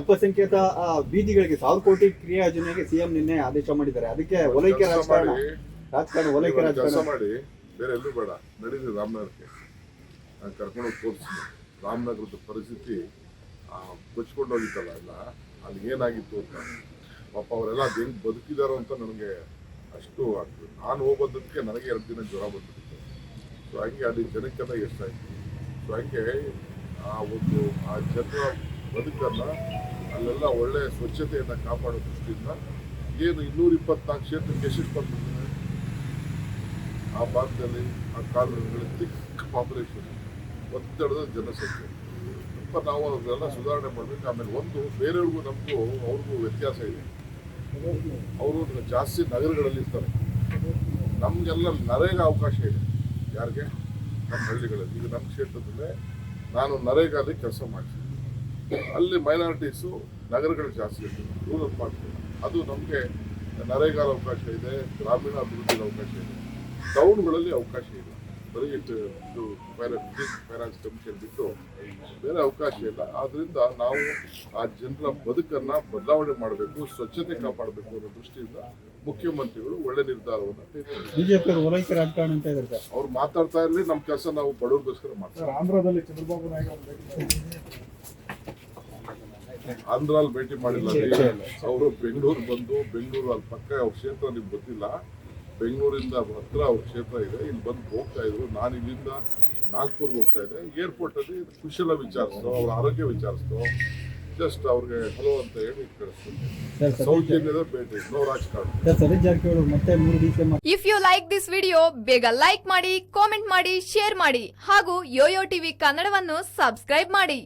ಅಲ್ಪಸಂಖ್ಯಾತ ಆ, ಬೀದಿಗಳಿಗೆ ಸಾವಿರ ಕೋಟಿ ಕ್ರಿಯಾ ಯೋಜನೆಗೆ ಸಿಎಂ ನಿನ್ನೆ ಆದೇಶ ಮಾಡಿದ್ದಾರೆ. ಅದಕ್ಕೆ ಒಲೈಕೆ ರಾಜಕಾರಣ ರಾಜಕಾರಣ ಒಲೈಕೆ ರಾಜಕಾರಣ. ಮಾಡಿ ಬೇರೆ ಬೇಡ ನಡೀರಿ ರಾಮನಗರಕ್ಕೆ. ನಾನು ಕರ್ಕೊಂಡು ತೋರಿಸ್ತೀನಿ. ರಾಮನಗರದ ಪರಿಸ್ಥಿತಿ ಕೊಚ್ಕೊಂಡು ಹೋಗಿತ್ತಲ್ಲ ಎಲ್ಲ ಅಲ್ಲಿ ಏನಾಗಿತ್ತು ಅಂತ. ಪಾಪ ಅವರೆಲ್ಲ ಅದು ಹೆಂಗ್ ಬದುಕಿದಾರೋ ಅಂತ ನನಗೆ ಅಷ್ಟು ಆಗ್ತದೆ ನಾನು ಹೋಗೋದಕ್ಕೆ ನನಗೆ ಎರಡು ದಿನ ಜ್ವರ ಬಂದಿತ್ತು ಸೊ ಹಂಗೆ ಅಲ್ಲಿ ಜನಕ್ಕೆಲ್ಲ ಎಷ್ಟಾಯ್ತು. ಸೊ ಹಂಗೆ ಆ ಒಂದು ಆ ಜನರ ಬದುಕನ್ನ ಅಲ್ಲೆಲ್ಲ ಒಳ್ಳೆಯ ಸ್ವಚ್ಛತೆಯನ್ನು ಕಾಪಾಡೋ ದೃಷ್ಟಿಯಿಂದ ಏನು ಇನ್ನೂರ ಇಪ್ಪತ್ನಾಲ್ಕು ಕ್ಷೇತ್ರಕ್ಕೆ ಯಶಸ್ಸು ಬಂದ್ಬಿಟ್ಟಿದೆ ಆ ಭಾಗದಲ್ಲಿ, ಆ ಕಾಲದಲ್ಲಿ ಚಿಕ್ಕ ಪಾಪ್ಯುಲೇಷನ್ ಒತ್ತಡದ ಜನಸಂಖ್ಯೆ. ಸ್ವಲ್ಪ ನಾವು ಅದನ್ನೆಲ್ಲ ಸುಧಾರಣೆ ಮಾಡಬೇಕು. ಆಮೇಲೆ ಒಂದು, ಬೇರೆಯವ್ರಿಗೂ ನಮಗೂ ಅವ್ರಿಗೂ ವ್ಯತ್ಯಾಸ ಇದೆ. ಅವರು ಜಾಸ್ತಿ ನಗರಗಳಲ್ಲಿ ಇರ್ತಾರೆ. ನಮಗೆಲ್ಲ ನರೇಗಾ ಅವಕಾಶ ಇದೆ. ಯಾರಿಗೆ? ನಮ್ಮ ಹಳ್ಳಿಗಳಲ್ಲಿ. ಈಗ ನಮ್ಮ ಕ್ಷೇತ್ರದಲ್ಲೇ ನಾನು ನರೇಗಾದಲ್ಲಿ ಕೆಲಸ ಮಾಡ್ತೀನಿ. ಅಲ್ಲಿ ಮೈನಾರಿಟೀಸು ನಗರಗಳು ಜಾಸ್ತಿ ಇದೆ ರೂರಲ್ ಪಾರ್ಟ್ ಅದು ನಮಗೆ ನರೇಗಾದ ಅವಕಾಶ ಇದೆ ಗ್ರಾಮೀಣ ಅಭಿವೃದ್ಧಿಗೆ ಅವಕಾಶ ಇದೆ. ಟೌನ್ಗಳಲ್ಲಿ ಅವಕಾಶ ಇಲ್ಲ. ಬರೀ ಇದು ಫೈನಾನ್ಸ್ ಫೈನಾನ್ಸ್ ಕಮಿಷನ್ ಬಿಟ್ಟು ಬೇರೆ ಅವಕಾಶ ಇಲ್ಲ. ಆದ್ದರಿಂದ ನಾವು ಆ ಜನರ ಬದುಕನ್ನು ಬದಲಾವಣೆ ಮಾಡಬೇಕು ಸ್ವಚ್ಛತೆ ಕಾಪಾಡಬೇಕು ಅನ್ನೋ ದೃಷ್ಟಿಯಿಂದ ಮುಖ್ಯಮಂತ್ರಿಗಳು ಒಳ್ಳೆ ನಿರ್ಧಾರವನ್ನು ಬಿಜೆಪಿ ಅವರು ಓಲೈಕೆ ರಾಜಕಾರಣ ಅಂತ ಇದ್ದಾರೆ ಸರ್ ಅವ್ರು ಮಾತಾಡ್ತಾ ಇರಲಿ ನಮ್ಮ ಕೆಲಸ ನಾವು ಬಡವರಿಗೋಸ್ಕರ ಮಾಡ್ತೀವಿ. ಆಂಧ್ರದಲ್ಲಿ ಚಂದ್ರಬಾಬು ನಾಯ್ಡು ಆಂಧ್ರಲ್ಲಿ ಭೇಟಿ ಮಾಡಿಲ್ಲ ಅವರು ಬೆಂಗಳೂರು ಬಂದು ಬೆಂಗಳೂರು ಅಲ್ಲಿ ಪಕ್ಕ ಅವ್ರ ಕ್ಷೇತ್ರ ನಿಮ್ಗೆ ಗೊತ್ತಿಲ್ಲ. ಬೆಂಗಳೂರಿಂದ ಹತ್ರ ಅವ್ರ ಕ್ಷೇತ್ರ ಇದೆ. ಇಲ್ಲಿ ಬಂದು ಹೋಗ್ತಾ ಇದ್ರು. ನಾನು ಇಲ್ಲಿಂದ ನಾಗ್ಪುರ್ಗೆ ಹೋಗ್ತಾ ಇದ್ದೆ. ಏರ್ಪೋರ್ಟ್ ಅಲ್ಲಿ ಕುಶಲ ವಿಚಾರಿಸ್ತು ಅವ್ರ ಆರೋಗ್ಯ ವಿಚಾರಿಸ್ತು ಜಸ್ಟ್ ಅವ್ರಿಗೆ ಹಲೋ ಅಂತ ಹೇಳಿ ಕಳಿಸ್ತೀನಿ ಸೌಜನ್ಯದ ಭೇಟಿ ನೋ ರಾಜಕಾರಣ if you like this video ಬೇಗ ಲೈಕ್ ಮಾಡಿ ಕಾಮೆಂಟ್ ಮಾಡಿ ಶೇರ್ ಮಾಡಿ ಹಾಗೂ ಯೋಯೋ ಟಿವಿ ಕನ್ನಡವನ್ನು ಸಬ್ಸ್ಕ್ರೈಬ್ ಮಾಡಿ.